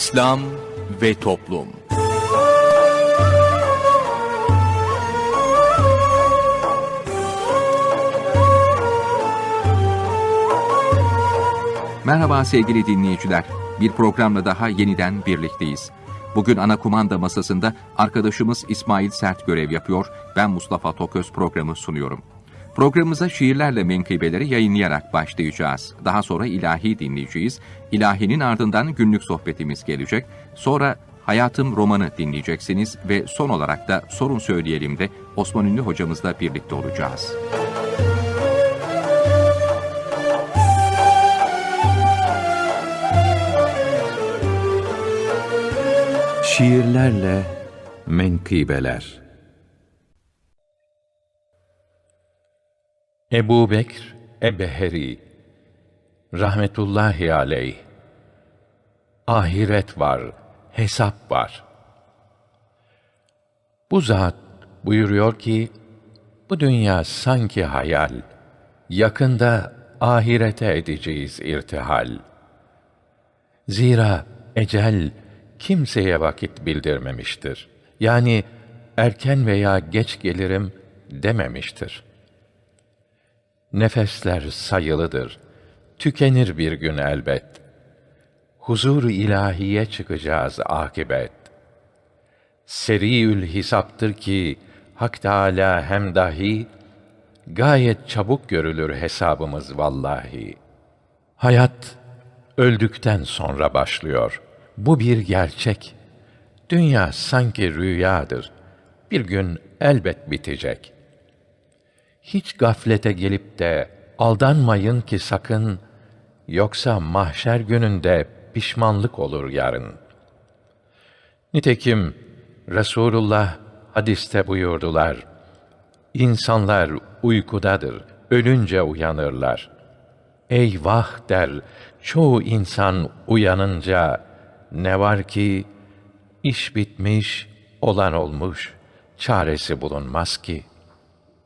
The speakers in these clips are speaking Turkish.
İslam ve Toplum Merhaba sevgili dinleyiciler. Bir programla daha yeniden birlikteyiz. Bugün ana kumanda masasında arkadaşımız İsmail Sert görev yapıyor. Ben Mustafa Toköz programı sunuyorum. Programımıza şiirlerle menkıbeleri yayınlayarak başlayacağız. Daha sonra ilahi dinleyeceğiz. İlahinin ardından günlük sohbetimiz gelecek. Sonra Hayatım romanı dinleyeceksiniz ve son olarak da sorun söyleyelim de Osman Ünlü hocamızla birlikte olacağız. Şiirlerle menkıbeler Ebu Bekr Ebeheri Rahmetullahi aleyh Ahiret var, hesap var. Bu zat buyuruyor ki, bu dünya sanki hayal, yakında ahirete edeceğiz irtihal. Zira ecel kimseye vakit bildirmemiştir. Yani erken veya geç gelirim dememiştir. Nefesler sayılıdır. Tükenir bir gün elbet. Huzur ilahiye çıkacağız akibet. Seriül hisaptır ki Hak Teâlâ hem dahi gayet çabuk görülür hesabımız vallahi. Hayat öldükten sonra başlıyor. Bu bir gerçek. Dünya sanki rüyadır. Bir gün elbet bitecek. Hiç gaflete gelip de aldanmayın ki sakın, yoksa mahşer gününde pişmanlık olur yarın. Nitekim Resulullah hadiste buyurdular. İnsanlar uykudadır, ölünce uyanırlar. Eyvah der, çoğu insan uyanınca, ne var ki, iş bitmiş, olan olmuş, çaresi bulunmaz ki.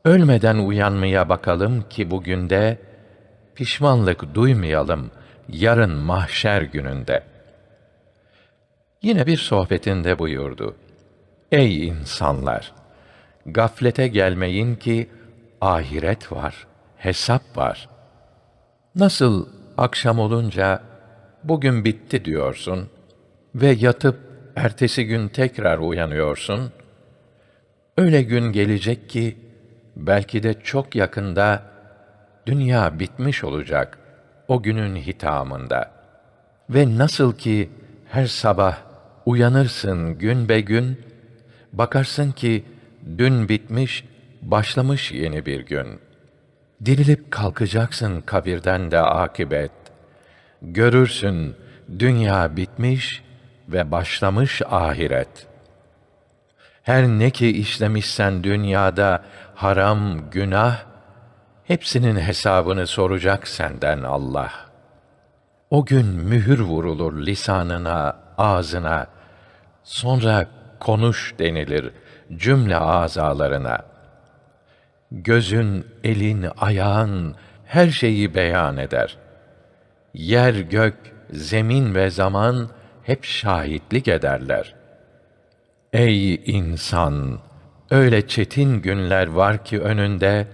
Ölmeden uyanmaya bakalım ki bugün de, pişmanlık duymayalım yarın mahşer gününde. Yine bir sohbetinde buyurdu. Ey insanlar! Gaflete gelmeyin ki ahiret var, hesap var. Nasıl akşam olunca bugün bitti diyorsun ve yatıp ertesi gün tekrar uyanıyorsun. Öyle gün gelecek ki belki de çok yakında dünya bitmiş olacak o günün hitamında. Ve nasıl ki her sabah uyanırsın gün be gün, bakarsın ki dün bitmiş, başlamış yeni bir gün. Dirilip kalkacaksın kabirden de akibet. Görürsün dünya bitmiş ve başlamış ahiret. Her ne ki işlemişsen dünyada haram, günah, hepsinin hesabını soracak senden Allah. O gün mühür vurulur lisanına, ağzına, sonra konuş denilir cümle azalarına. Gözün, elin, ayağın her şeyi beyan eder. Yer, gök, zemin ve zaman hep şahitlik ederler. Ey insan! Öyle çetin günler var ki önünde,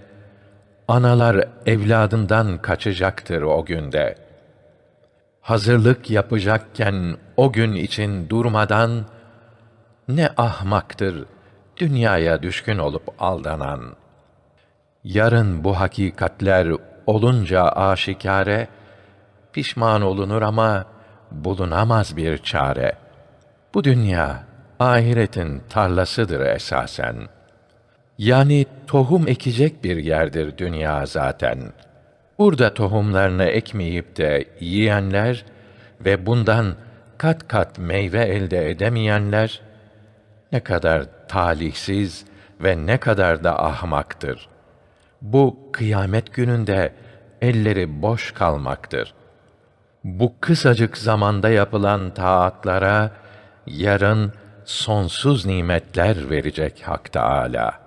analar evladından kaçacaktır o günde. Hazırlık yapacakken o gün için durmadan, ne ahmaktır dünyaya düşkün olup aldanan. Yarın bu hakikatler olunca aşikare, pişman olunur ama bulunamaz bir çare. Bu dünya ahiretin tarlasıdır esasen. Yani tohum ekecek bir yerdir dünya zaten. Burada tohumlarını ekmeyip de yiyenler ve bundan kat kat meyve elde edemeyenler ne kadar talihsiz ve ne kadar da ahmaktır. Bu kıyamet gününde elleri boş kalmaktır. Bu kısacık zamanda yapılan taatlara yarın sonsuz nimetler verecek Hak Teâlâ.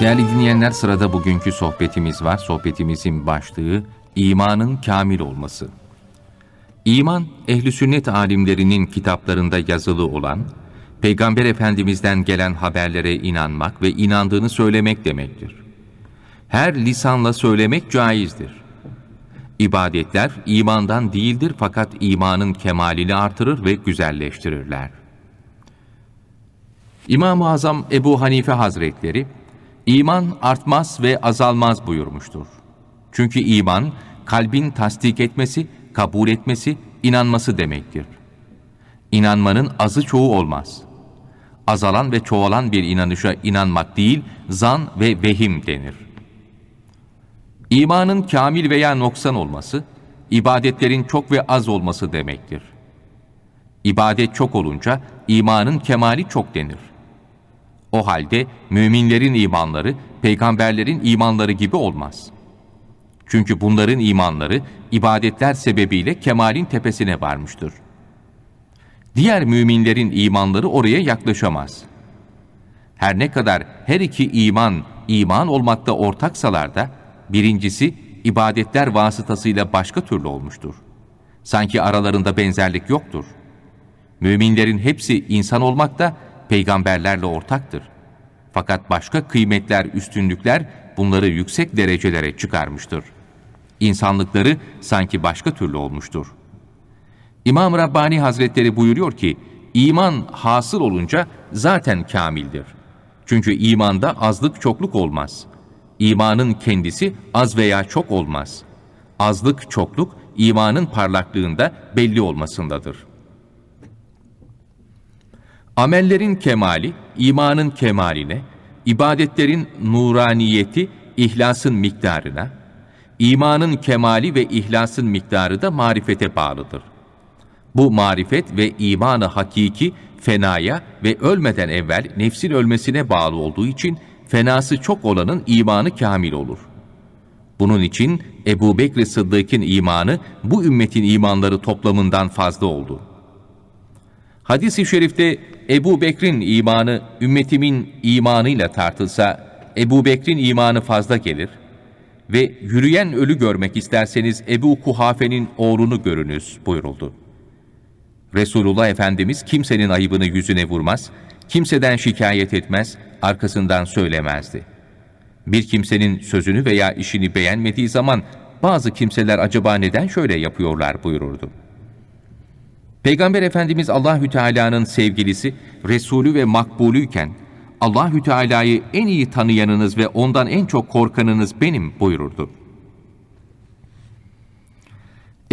Değerli dinleyenler sırada bugünkü sohbetimiz var. Sohbetimizin başlığı imanın kamil olması. İman, ehli sünnet alimlerinin kitaplarında yazılı olan, Peygamber Efendimiz'den gelen haberlere inanmak ve inandığını söylemek demektir. Her lisanla söylemek caizdir. İbadetler imandan değildir fakat imanın kemalini artırır ve güzelleştirirler. İmam-ı Azam Ebu Hanife Hazretleri, iman artmaz ve azalmaz buyurmuştur. Çünkü iman, kalbin tasdik etmesi, kabul etmesi, inanması demektir. İnanmanın azı çoğu olmaz. Azalan ve çoğalan bir inanışa inanmak değil, zan ve vehim denir. İmanın kamil veya noksan olması, ibadetlerin çok ve az olması demektir. İbadet çok olunca imanın kemali çok denir. O halde müminlerin imanları peygamberlerin imanları gibi olmaz. Çünkü bunların imanları ibadetler sebebiyle kemalin tepesine varmıştır. Diğer müminlerin imanları oraya yaklaşamaz. Her ne kadar her iki iman iman olmakta ortaksalar da birincisi ibadetler vasıtasıyla başka türlü olmuştur. Sanki aralarında benzerlik yoktur. Müminlerin hepsi insan olmakta, peygamberlerle ortaktır. Fakat başka kıymetler, üstünlükler bunları yüksek derecelere çıkarmıştır. İnsanlıkları sanki başka türlü olmuştur. İmam Rabbani Hazretleri buyuruyor ki, iman hasıl olunca zaten kamildir. Çünkü imanda azlık çokluk olmaz. İmanın kendisi az veya çok olmaz. Azlık çokluk imanın parlaklığında belli olmasındadır.'' Amellerin kemali, imanın kemaline, ibadetlerin nuraniyeti, ihlasın miktarına, imanın kemali ve ihlasın miktarı da marifete bağlıdır. Bu marifet ve imanı hakiki fenaya ve ölmeden evvel nefsin ölmesine bağlı olduğu için fenası çok olanın imanı kamil olur. Bunun için Ebu Bekir Sıddık'ın imanı bu ümmetin imanları toplamından fazla oldu. Hadis-i şerifte Ebu Bekir'in imanı ümmetimin imanıyla tartılsa Ebu Bekir'in imanı fazla gelir ve yürüyen ölü görmek isterseniz Ebu Kuhafe'nin oğlunu görünüz buyuruldu. Resulullah Efendimiz kimsenin ayıbını yüzüne vurmaz, kimseden şikayet etmez, arkasından söylemezdi. Bir kimsenin sözünü veya işini beğenmediği zaman bazı kimseler acaba neden şöyle yapıyorlar buyururdu. Peygamber Efendimiz Allahü Teala'nın sevgilisi, Resulü ve makbulüyken Allahü Teala'yı en iyi tanıyanınız ve ondan en çok korkanınız benim buyururdu.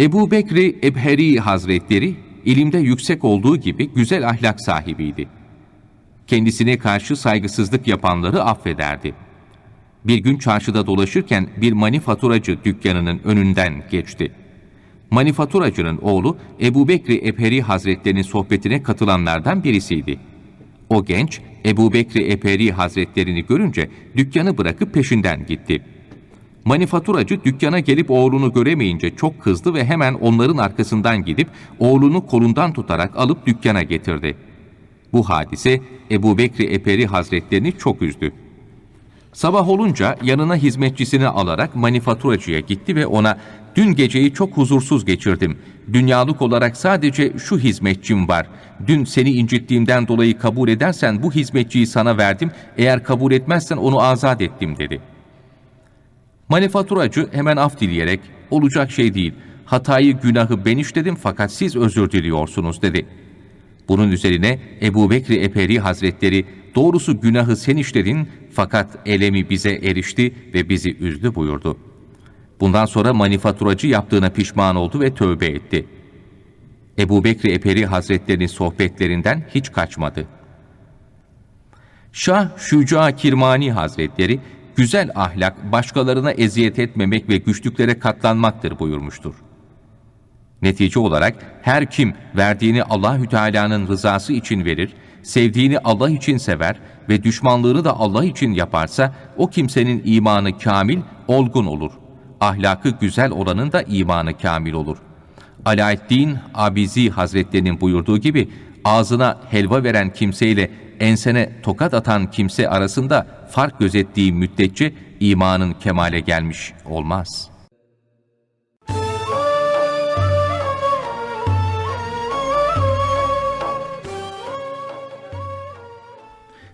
Ebu Bekri Ebheri Hazretleri ilimde yüksek olduğu gibi güzel ahlak sahibiydi. Kendisine karşı saygısızlık yapanları affederdi. Bir gün çarşıda dolaşırken bir manifaturacı dükkanının önünden geçti manifaturacının oğlu Ebu Bekri Eperi Hazretlerinin sohbetine katılanlardan birisiydi. O genç Ebu Bekri Eperi Hazretlerini görünce dükkanı bırakıp peşinden gitti. Manifaturacı dükkana gelip oğlunu göremeyince çok kızdı ve hemen onların arkasından gidip oğlunu kolundan tutarak alıp dükkana getirdi. Bu hadise Ebu Bekri Eperi Hazretlerini çok üzdü. Sabah olunca yanına hizmetçisini alarak manifaturacıya gitti ve ona Dün geceyi çok huzursuz geçirdim. Dünyalık olarak sadece şu hizmetçim var. Dün seni incittiğimden dolayı kabul edersen bu hizmetçiyi sana verdim. Eğer kabul etmezsen onu azat ettim dedi. Manifaturacı hemen af dileyerek olacak şey değil. Hatayı günahı ben işledim fakat siz özür diliyorsunuz dedi. Bunun üzerine Ebu Bekri Eperi Hazretleri doğrusu günahı sen işledin fakat elemi bize erişti ve bizi üzdü buyurdu.'' Bundan sonra manifaturacı yaptığına pişman oldu ve tövbe etti. Ebu Bekri Eperi Hazretlerinin sohbetlerinden hiç kaçmadı. Şah Şüca Kirmani Hazretleri, güzel ahlak başkalarına eziyet etmemek ve güçlüklere katlanmaktır buyurmuştur. Netice olarak her kim verdiğini Allahü Teala'nın rızası için verir, sevdiğini Allah için sever ve düşmanlığını da Allah için yaparsa o kimsenin imanı kamil, olgun olur ahlakı güzel olanın da imanı kamil olur. Alaeddin Abizi Hazretlerinin buyurduğu gibi ağzına helva veren kimseyle ensene tokat atan kimse arasında fark gözettiği müddetçe imanın kemale gelmiş olmaz.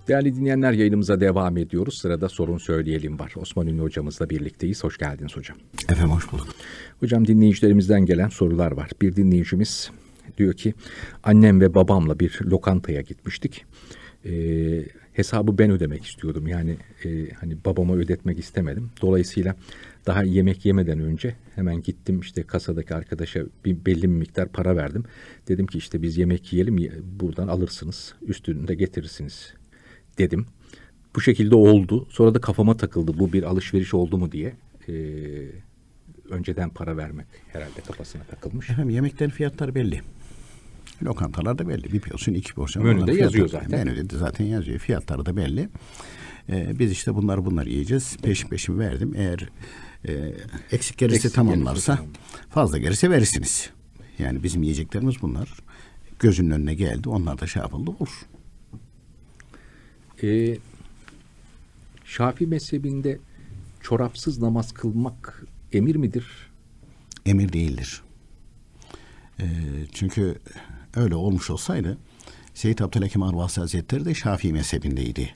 Değerli dinleyenler yayınımıza devam ediyoruz. Sırada sorun söyleyelim var. Osman Ünlü hocamızla birlikteyiz. Hoş geldiniz hocam. Efendim hoş bulduk. Hocam dinleyicilerimizden gelen sorular var. Bir dinleyicimiz diyor ki annem ve babamla bir lokantaya gitmiştik. Ee, hesabı ben ödemek istiyordum. Yani e, hani babama ödetmek istemedim. Dolayısıyla daha yemek yemeden önce hemen gittim işte kasadaki arkadaşa bir belli bir miktar para verdim. Dedim ki işte biz yemek yiyelim ye- buradan alırsınız üstünü de getirirsiniz dedim. Bu şekilde oldu. Sonra da kafama takıldı bu bir alışveriş oldu mu diye. Ee, önceden para vermek herhalde kafasına takılmış. Efendim yemeklerin fiyatları belli. Lokantalarda belli. Bir porsiyon, iki porsiyon. Menüde yazıyor zaten. Menüde de zaten yazıyor. Fiyatları da belli. Ee, biz işte bunları bunları yiyeceğiz. Peşin peşin verdim. Eğer e, eksik gelirse Eksik tamamlarsa tamam. fazla gelirse verirsiniz. Yani bizim yiyeceklerimiz bunlar. Gözünün önüne geldi. Onlar da şey yapıldı olur. Ee, Şafii mezhebinde çorapsız namaz kılmak emir midir? emir değildir. Ee, çünkü öyle olmuş olsaydı Seyyid Abdülhakim Arvasi Hazretleri de Şafii mezhebindeydi.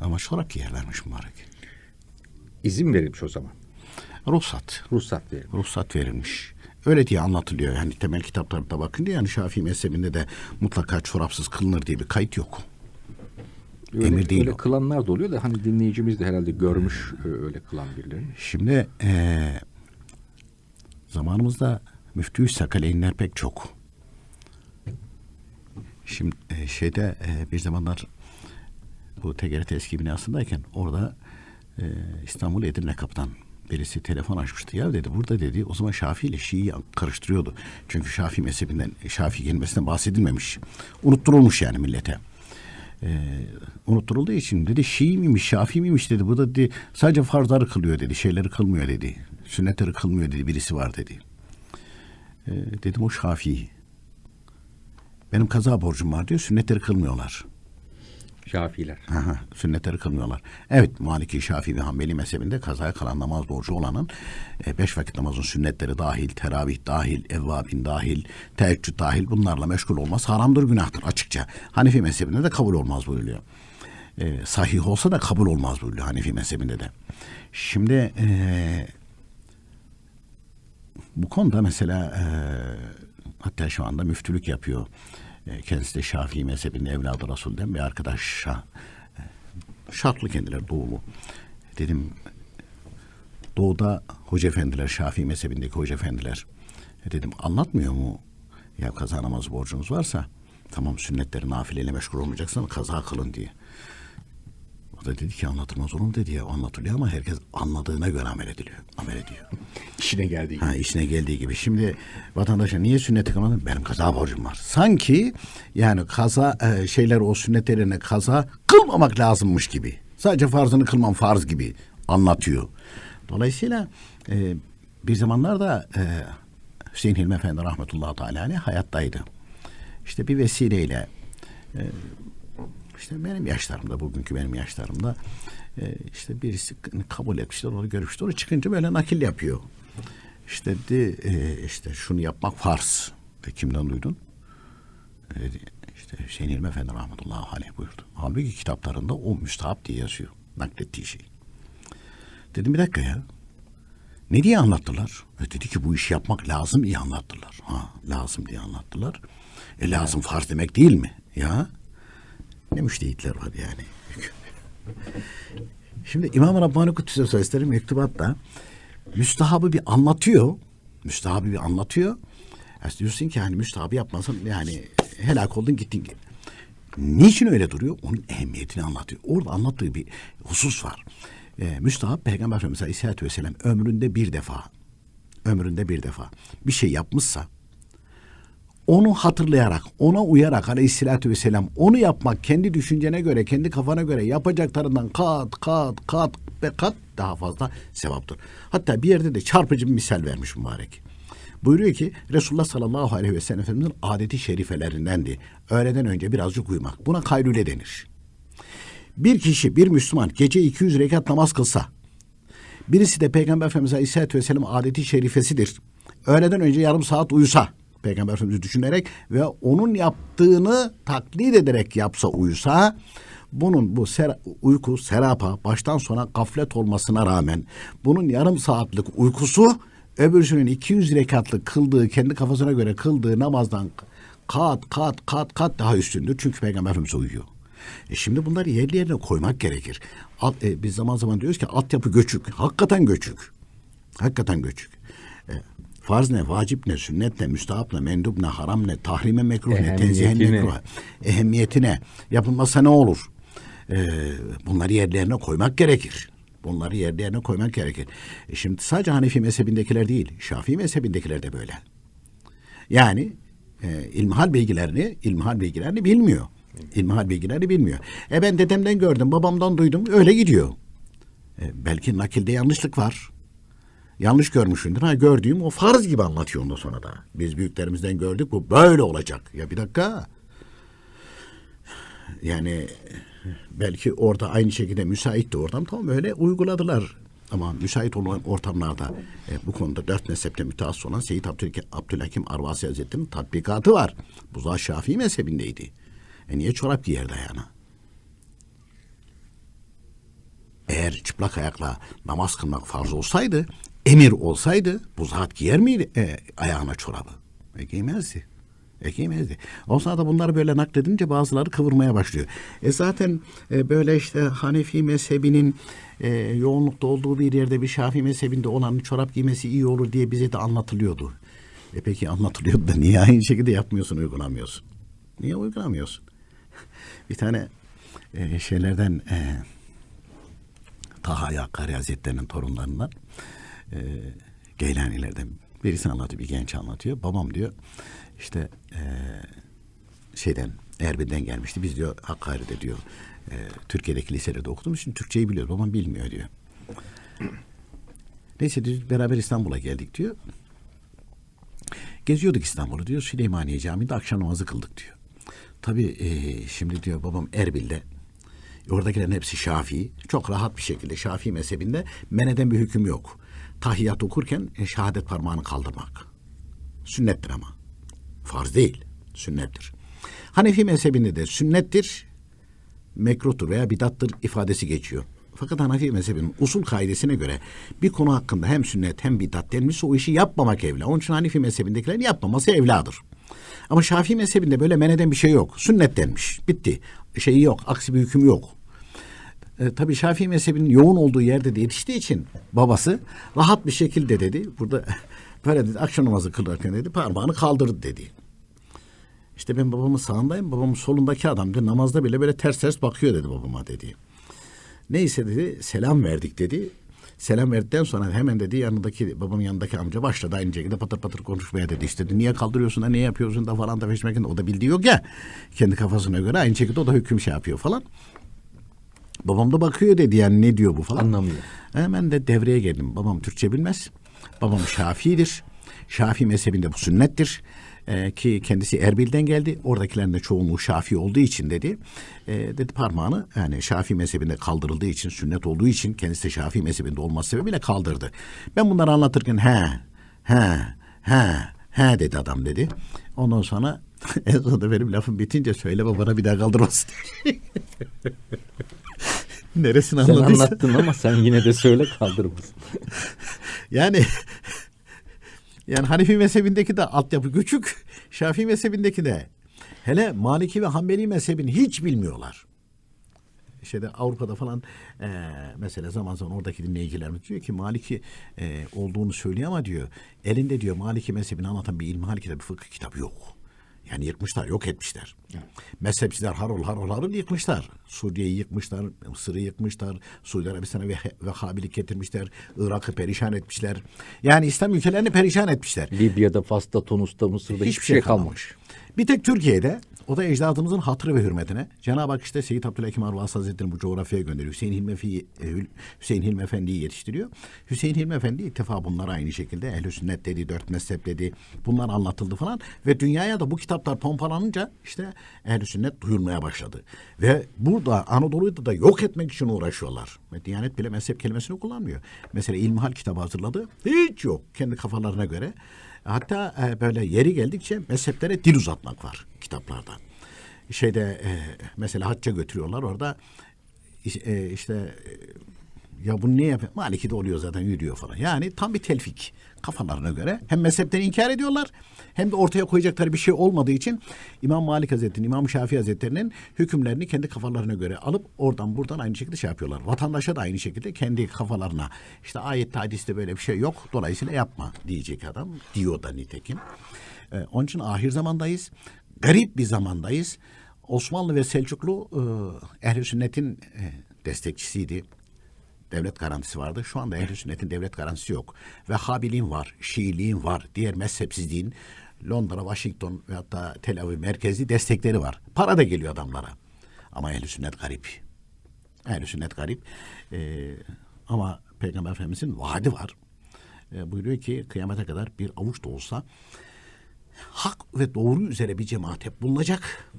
Ama çorap giyerlermiş mübarek. İzin verilmiş o zaman. Ruhsat. Ruhsat verilmiş. Ruhsat verilmiş. Öyle diye anlatılıyor. Yani temel kitaplarda bakın diye yani Şafii mezhebinde de mutlaka çorapsız kılınır diye bir kayıt yok. Öyle, Emir değil öyle o. kılanlar da oluyor da hani dinleyicimiz de herhalde görmüş e, öyle kılan birilerini. Şimdi eee, zamanımızda müftü sakaleyinler pek çok. Şimdi eee, şeyde eee, bir zamanlar bu TGRT eski binasındayken orada eee, İstanbul Edirne Kapı'dan birisi telefon açmıştı. Ya dedi burada dedi o zaman Şafii ile Şii'yi karıştırıyordu. Çünkü Şafii mezhebinden Şafii kelimesinden bahsedilmemiş. Unutturulmuş yani millete e, unutturulduğu için dedi Şii miymiş, Şafii miymiş dedi. Bu da dedi sadece farzları kılıyor dedi. Şeyleri kılmıyor dedi. Sünnetleri kılmıyor dedi. Birisi var dedi. E, dedim o Şafii. Benim kaza borcum var diyor. Sünnetleri kılmıyorlar. Şafiiler. Aha, sünnetleri kılmıyorlar. Evet Maliki, Şafii ve Hanbeli mezhebinde kazaya kalan namaz borcu olanın e, beş vakit namazın sünnetleri dahil, teravih dahil, evvabin dahil, teheccüd dahil bunlarla meşgul olmaz haramdır, günahtır açıkça. Hanefi mezhebinde de kabul olmaz buyuruyor. E, sahih olsa da kabul olmaz buyuruyor Hanefi mezhebinde de. Şimdi e, bu konuda mesela e, hatta şu anda müftülük yapıyor. E, kendisi de Şafii mezhebinde evladı Resul'den bir arkadaş şah, e, şartlı kendileri doğulu. Dedim doğuda hoca efendiler Şafii mezhebindeki hoca efendiler e, dedim anlatmıyor mu ya kaza namazı borcunuz varsa tamam sünnetleri nafileyle meşgul olmayacaksan kaza kılın diye. O da dedi ki anlatılmaz olur mu dedi ya anlatılıyor ama herkes anladığına göre amel ediliyor. Amel ediyor. İşine geldiği gibi. Ha işine geldiği gibi. Şimdi vatandaşa niye sünneti kılmadın? Benim kaza borcum var. Sanki yani kaza e, şeyler o sünnetlerine kaza kılmamak lazımmış gibi. Sadece farzını kılmam farz gibi anlatıyor. Dolayısıyla e, bir zamanlar da e, Hüseyin Hilmi Efendi rahmetullahi teala hayattaydı. İşte bir vesileyle e, işte benim yaşlarımda bugünkü benim yaşlarımda e, işte birisi kabul etmişler onu görmüşler. O çıkınca böyle nakil yapıyor. İşte de e, işte şunu yapmak farz. E, kimden duydun? E, dedi, işte Hüseyin İlmi Efendi rahmetullahi aleyh buyurdu. Halbuki kitaplarında o müstahap diye yazıyor. Naklettiği şey. Dedim bir dakika ya. Ne diye anlattılar? E, dedi ki bu işi yapmak lazım diye anlattılar. Ha, lazım diye anlattılar. E lazım farz demek değil mi? Ya ne müştehitler var yani. Şimdi İmam-ı Rabbani Kudüs'e Sözleri mektubatta müstahabı bir anlatıyor. Müstahabı bir anlatıyor. Yani diyorsun ki hani müstahabı yapmasın yani helak oldun gittin. Niçin öyle duruyor? Onun ehemmiyetini anlatıyor. Orada anlattığı bir husus var. Ee, müstahap Peygamber Efendimiz Aleyhisselatü Vesselam ömründe bir defa ömründe bir defa bir şey yapmışsa onu hatırlayarak, ona uyarak aleyhissalatü vesselam onu yapmak kendi düşüncene göre, kendi kafana göre yapacaklarından kat kat kat ve kat daha fazla sevaptır. Hatta bir yerde de çarpıcı bir misal vermiş mübarek. Buyuruyor ki Resulullah sallallahu aleyhi ve sellem Efendimizin adeti şerifelerindendi. Öğleden önce birazcık uyumak. Buna kaylule denir. Bir kişi, bir Müslüman gece 200 rekat namaz kılsa, birisi de Peygamber Efendimiz Aleyhisselatü Vesselam adeti şerifesidir. Öğleden önce yarım saat uyusa, Peygamber Efendimiz'i düşünerek ve onun yaptığını taklit ederek yapsa uyusa, bunun bu ser, uyku, serapa, baştan sona gaflet olmasına rağmen bunun yarım saatlik uykusu öbürsünün 200 rekatlık kıldığı, kendi kafasına göre kıldığı namazdan kat kat kat kat daha üstündür. Çünkü Peygamber Efendimiz uyuyor. E şimdi bunları yerli yerine koymak gerekir. Alt, e, biz zaman zaman diyoruz ki altyapı göçük. Hakikaten göçük. Hakikaten göçük. E, farz ne, vacip ne, sünnet ne, müstahap ne, mendub ne, haram ne, tahrime mekruh ne, tenzihe Ehemmiyeti ne? mekruh. Ehemmiyeti ne? Yapılmasa ne olur? E, bunları yerlerine koymak gerekir. Bunları yerlerine koymak gerekir. E şimdi sadece Hanefi mezhebindekiler değil, Şafii mezhebindekiler de böyle. Yani e, ilmihal bilgilerini, ilmihal bilgilerini bilmiyor. İlmihal bilgilerini bilmiyor. E ben dedemden gördüm, babamdan duydum, öyle gidiyor. E, belki nakilde yanlışlık var. Yanlış görmüşsündür. Ha gördüğüm o farz gibi anlatıyor ondan sonra da. Biz büyüklerimizden gördük bu böyle olacak. Ya bir dakika. Yani belki orada aynı şekilde müsaitti ortam tamam öyle uyguladılar. Ama müsait olan ortamlarda e, bu konuda dört mezhepte mütehassıs olan Seyyid Abdülhakim, Abdülhakim Arvasi Hazretleri'nin tatbikatı var. Bu zat Şafii mezhebindeydi. E niye çorap giyer dayana? Eğer çıplak ayakla namaz kılmak farz olsaydı, emir olsaydı bu zat giyer miydi e, ayağına çorabı? E giymezdi. E giymezdi. O sırada bunları böyle nakledince bazıları kıvırmaya başlıyor. E zaten e, böyle işte Hanefi mezhebinin e, yoğunlukta olduğu bir yerde bir Şafii mezhebinde olanın çorap giymesi iyi olur diye bize de anlatılıyordu. E peki anlatılıyordu da niye aynı şekilde yapmıyorsun, uygulamıyorsun? Niye uygulamıyorsun? bir tane e, şeylerden e, Taha Yakkari Hazretleri'nin torunlarından e, Geylanilerden birisi anlatıyor, bir genç anlatıyor. Babam diyor işte e, şeyden Erbil'den gelmişti. Biz diyor Hakkari'de diyor e, Türkiye'deki lisede okuduğumuz için Türkçeyi biliyor. Babam bilmiyor diyor. Neyse diyor, beraber İstanbul'a geldik diyor. Geziyorduk İstanbul'u diyor. Süleymaniye Camii'nde akşam namazı kıldık diyor. Tabii e, şimdi diyor babam Erbil'de Oradakilerin hepsi Şafii. Çok rahat bir şekilde Şafii mezhebinde meneden bir hüküm yok. Tahiyyat okurken e, şehadet parmağını kaldırmak. Sünnettir ama. Farz değil. Sünnettir. Hanefi mezhebinde de sünnettir, mekruhtur veya bidattır ifadesi geçiyor. Fakat Hanefi mezhebinin usul kaidesine göre bir konu hakkında hem sünnet hem bidat denmişse o işi yapmamak evla. Onun için Hanefi mezhebindekilerin yapmaması evladır. Ama Şafii mezhebinde böyle meneden bir şey yok. Sünnet denmiş. Bitti. Şeyi yok. Aksi bir hüküm yok. E, tabii Şafii mezhebinin yoğun olduğu yerde de yetiştiği için babası rahat bir şekilde dedi. Burada böyle dedi akşam namazı kılarken dedi parmağını kaldırdı dedi. İşte ben babamın sağındayım. Babamın solundaki adam dedi namazda bile böyle ters ters bakıyor dedi babama dedi. Neyse dedi selam verdik dedi. Selam verdikten sonra hemen dedi yanındaki babamın yanındaki amca başladı aynı şekilde patır patır konuşmaya dedi. İşte dedi, niye kaldırıyorsun da niye yapıyorsun da falan da peşmekin o da bildiği yok ya. Kendi kafasına göre aynı şekilde o da hüküm şey yapıyor falan. Babam da bakıyor dedi yani ne diyor bu falan. Anlamıyor. Hemen de devreye geldim. Babam Türkçe bilmez. Babam Şafii'dir. Şafii mezhebinde bu sünnettir. Ee, ki kendisi Erbil'den geldi. Oradakilerin de çoğunluğu Şafii olduğu için dedi. Ee, dedi parmağını yani Şafii mezhebinde kaldırıldığı için, sünnet olduğu için kendisi de Şafii mezhebinde olması sebebiyle kaldırdı. Ben bunları anlatırken he, he, he, he dedi adam dedi. Ondan sonra en sonunda benim lafım bitince söyle babana bir daha kaldırmasın. Neresini Sen anladıysa. anlattın ama sen yine de söyle kaldırmasın. Yani yani Hanefi mezhebindeki de altyapı küçük. Şafii mezhebindeki de. Hele Maliki ve Hanbeli mezhebini hiç bilmiyorlar. Şeyde Avrupa'da falan e, mesela zaman zaman oradaki dinleyicilerimiz diyor ki Maliki e, olduğunu söylüyor ama diyor elinde diyor Maliki mezhebini anlatan bir ilmihal kitabı, fıkıh kitabı yok. Yani yıkmışlar, yok etmişler. Mezhepçiler harol harol harol yıkmışlar. Suriye'yi yıkmışlar, Mısır'ı yıkmışlar, Suudi Arabistan'a ve Vehhabilik getirmişler, Irak'ı perişan etmişler. Yani İslam ülkelerini perişan etmişler. Libya'da, Fas'ta, Tunus'ta, Mısır'da hiçbir, şey kalmamış. Bir tek Türkiye'de o da ecdadımızın hatırı ve hürmetine Cenab-ı Hak işte Seyyid Abdülhakim Arvas Hazretleri'ni bu coğrafyaya gönderiyor. Hüseyin Hilmi, Efi- e, Hüseyin Hilmi Efendi'yi yetiştiriyor. Hüseyin Hilmi Efendi ilk defa bunlara aynı şekilde ehl sünnet dedi, dört mezhep dedi. Bunlar anlatıldı falan. Ve dünyaya da bu kitaplar pompalanınca işte ehl sünnet duyulmaya başladı. Ve burada Anadolu'yu da yok etmek için uğraşıyorlar. Ve Diyanet bile mezhep kelimesini kullanmıyor. Mesela İlmihal kitabı hazırladı. Hiç yok kendi kafalarına göre. Hatta e, böyle yeri geldikçe mezheplere dil uzatmak var kitaplarda. Şeyde e, mesela hacca götürüyorlar orada e, işte e, ya bunu niye yapıyor? Maliki de oluyor zaten yürüyor falan. Yani tam bir telfik kafalarına göre. Hem mezhepleri inkar ediyorlar hem de ortaya koyacakları bir şey olmadığı için İmam Malik Hazretleri'nin, İmam Şafii Hazretleri'nin hükümlerini kendi kafalarına göre alıp oradan buradan aynı şekilde şey yapıyorlar. Vatandaşa da aynı şekilde kendi kafalarına işte ayette hadiste böyle bir şey yok dolayısıyla yapma diyecek adam. Diyor da nitekim. Ee, onun için ahir zamandayız. Garip bir zamandayız. Osmanlı ve Selçuklu e, ehl sünnetin e, destekçisiydi devlet garantisi vardı. Şu anda ehl sünnetin devlet garantisi yok. Vehhabiliğin var, Şiiliğin var, diğer mezhepsizliğin Londra, Washington ve hatta Tel Aviv merkezli destekleri var. Para da geliyor adamlara. Ama ehl sünnet garip. Ehl sünnet garip. Ee, ama Peygamber Efendimizin vaadi var. Ee, buyuruyor ki kıyamete kadar bir avuç da olsa hak ve doğru üzere bir cemaat hep bulunacak.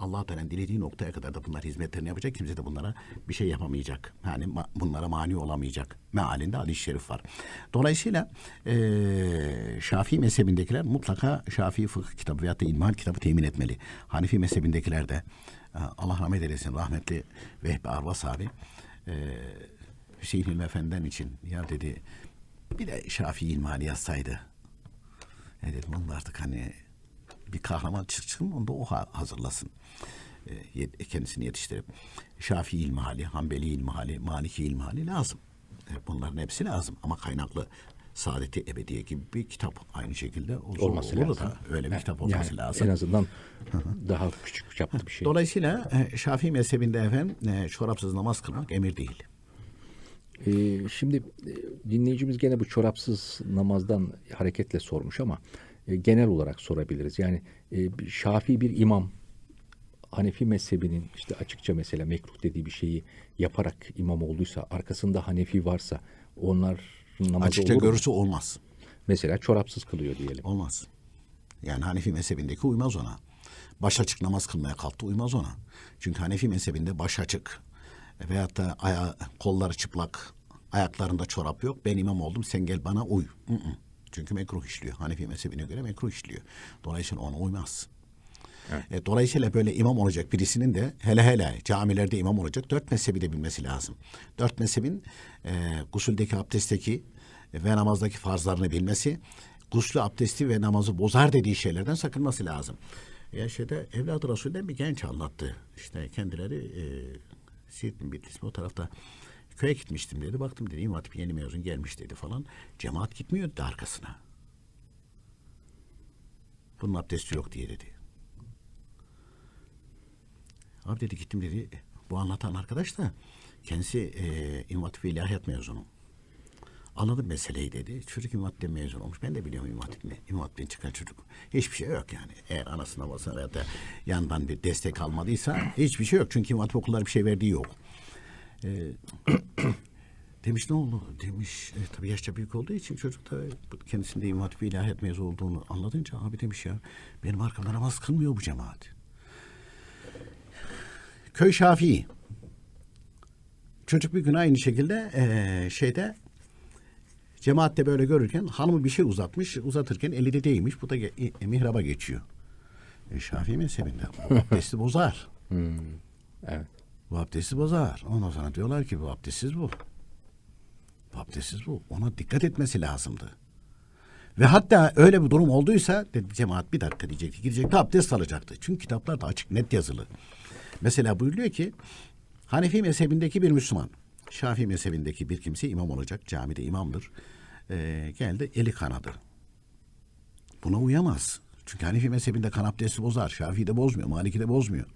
Allah Teala dilediği noktaya kadar da bunlar hizmetlerini yapacak. Kimse de bunlara bir şey yapamayacak. Yani ma- bunlara mani olamayacak. Mealinde hadis-i şerif var. Dolayısıyla eee Şafii mezhebindekiler mutlaka Şafii fıkıh kitabı veyahut da ilmihal kitabı temin etmeli. Hanefi mezhebindekiler de e, Allah rahmet eylesin rahmetli Vehbi Arvas abi eee Hüseyin Hilmi Efendi'den için ya dedi bir de Şafii ilmihali yazsaydı. E dedim onun artık hani bir kahraman çıksın onu da o ha- hazırlasın. E, kendisini yetiştirip Şafii ilmihali, Hanbeli ilmihali, Maliki ilmihali lazım. E, bunların hepsi lazım ama kaynaklı Saadeti Ebediye gibi bir kitap aynı şekilde olsa Olması olur lazım. da öyle bir Yani kitap olması lazım. En azından daha küçük çaplı bir şey. Dolayısıyla e, Şafii mezhebinde efendim e, çorapsız namaz kılmak emir değil. Ee, şimdi e, dinleyicimiz gene bu çorapsız namazdan hareketle sormuş ama e, genel olarak sorabiliriz. Yani e, Şafii bir imam Hanefi mezhebinin işte açıkça mesela mekruh dediği bir şeyi yaparak imam olduysa arkasında Hanefi varsa onlar namazı Açıkça olur mu? görürse olmaz. Mesela çorapsız kılıyor diyelim. Olmaz. Yani Hanefi mezhebindeki uymaz ona. Baş açık namaz kılmaya kalktı uymaz ona. Çünkü Hanefi mezhebinde baş açık veyahut da aya, kolları çıplak, ayaklarında çorap yok. Ben imam oldum sen gel bana uy. Hı hı. Çünkü mekruh işliyor. Hanefi mezhebine göre mekruh işliyor. Dolayısıyla ona uymaz. E, dolayısıyla böyle imam olacak birisinin de hele hele camilerde imam olacak dört mezhebi de bilmesi lazım. Dört mezhebin e, gusüldeki abdestteki ve namazdaki farzlarını bilmesi, guslü abdesti ve namazı bozar dediği şeylerden sakınması lazım. Ya şeyde evladı Resul'den bir genç anlattı. İşte kendileri e, Siirt mi Bitlis mi o tarafta köye gitmiştim dedi. Baktım dedi İmam Hatip yeni mezun gelmiş dedi falan. Cemaat gitmiyor dedi arkasına. Bunun abdesti yok diye dedi. Abi dedi gittim dedi. Bu anlatan arkadaş da kendisi e, İmam Hatip İlahiyat mezunu. Anladım meseleyi dedi. Çocuk İmam Hatip'ten mezun olmuş. Ben de biliyorum İmam Hatip'ten. İmam Hatip'ten çıkan çocuk. Hiçbir şey yok yani. Eğer anasına babasına veya da yandan bir destek almadıysa hiçbir şey yok. Çünkü İmam Hatip okulları bir şey verdiği yok. E, demiş ne oldu? Demiş e, tabii yaşça büyük olduğu için çocuk da kendisinde İmam Hatip İlahiyat mezunu olduğunu anladınca abi demiş ya benim arkamda namaz kılmıyor bu cemaat. Köy Şafii. Çocuk bir gün aynı şekilde eee, şeyde cemaatte böyle görürken hanımı bir şey uzatmış. Uzatırken eli de değmiş. Bu da ge- e, mihraba geçiyor. E, Şafii mezhebinde. Abdesti bozar. Evet. Bu abdesti bozar. Ondan sonra diyorlar ki bu abdestsiz bu. Bu abdestsiz bu. Ona dikkat etmesi lazımdı. Ve hatta öyle bir durum olduysa dedi, cemaat bir dakika diyecekti. Gidecekti abdest alacaktı. Çünkü kitaplarda açık net yazılı. Mesela buyuruyor ki Hanefi mezhebindeki bir Müslüman, Şafii mezhebindeki bir kimse imam olacak, camide imamdır. Ee, geldi eli kanadı. Buna uyamaz. Çünkü Hanefi mezhebinde kan abdesti bozar. Şafii de bozmuyor, Maliki de bozmuyor.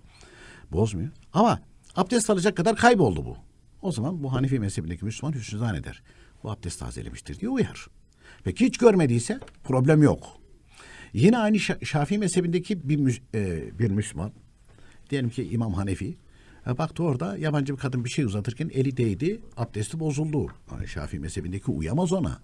Bozmuyor. Ama abdest alacak kadar kayboldu bu. O zaman bu Hanefi mezhebindeki Müslüman hüsnü zanneder. Bu abdest tazelemiştir diye uyar. Peki hiç görmediyse problem yok. Yine aynı Şa- Şafii mezhebindeki bir, e, bir Müslüman, diyelim ki İmam Hanefi, e, baktı orada yabancı bir kadın bir şey uzatırken eli değdi, abdesti bozuldu. Yani Şafii mezhebindeki uyamaz ona.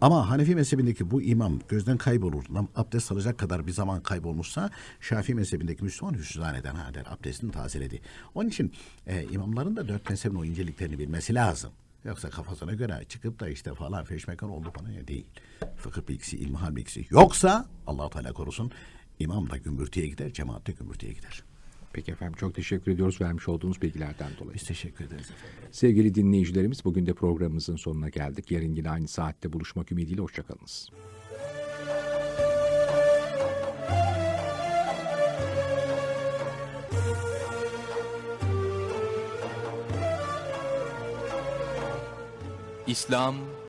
Ama Hanefi mezhebindeki bu imam gözden kaybolur. Abdest alacak kadar bir zaman kaybolmuşsa Şafii mezhebindeki Müslüman hüsnüzaneden ha der. Abdestini tazeledi. Onun için e, imamların da dört mezhebin o inceliklerini bilmesi lazım. Yoksa kafasına göre çıkıp da işte falan feşmekan oldu falan ya değil. Fıkıh bilgisi, ilmihal bilgisi. Yoksa allah Teala korusun imam da gümbürtüye gider, cemaat de gümbürtüye gider. Peki efendim çok teşekkür ediyoruz vermiş olduğunuz bilgilerden dolayı. Biz teşekkür ederiz efendim. Sevgili dinleyicilerimiz bugün de programımızın sonuna geldik. Yarın yine aynı saatte buluşmak ümidiyle hoşçakalınız. İslam